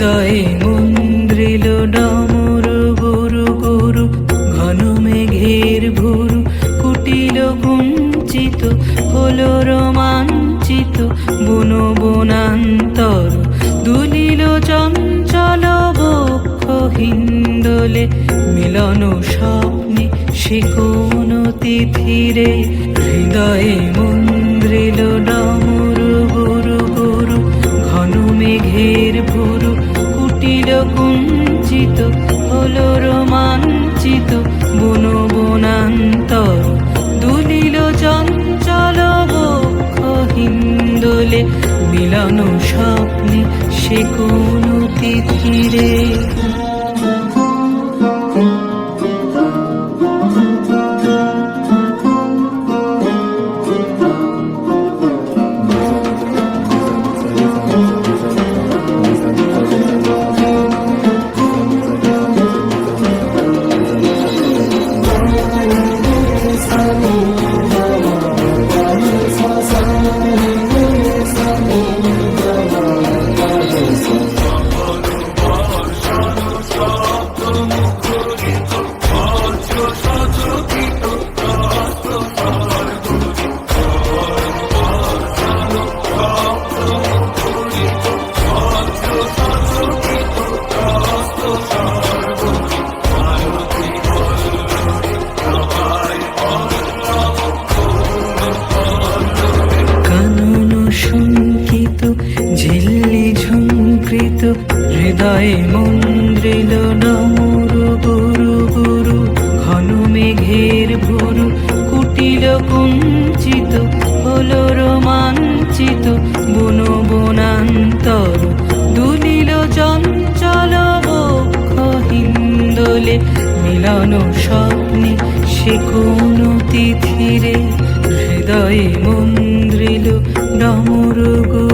đời হলো রোমাঞ্চিত বন বনান্তর দুলিল চঞ্চল বক্ষ হিন্দলে মিলন স্বপ্নে সে কোন তিথিরে হৃদয়ে মন্দ্রিল ডমরু গুরু গুরু, ঘন মেঘের ভুরু কুটিল কুঞ্চিত হলো মিলন স্বপ্নে সে কোন তিথিরে হৃদয়ে মন্দ্রিল ডমরু গুরু গুরু, ঘন মেঘের ভুরু, কুটিল কুঞ্চিত, হল রোমাঞ্চিত, বন বনান্তর, দুলিল চঞ্চল হিন্দোলে, মিলন স্বপ্নে সে কোন তিথিরে, হৃদয়ে মন্দ্রিল ডমরু গুরু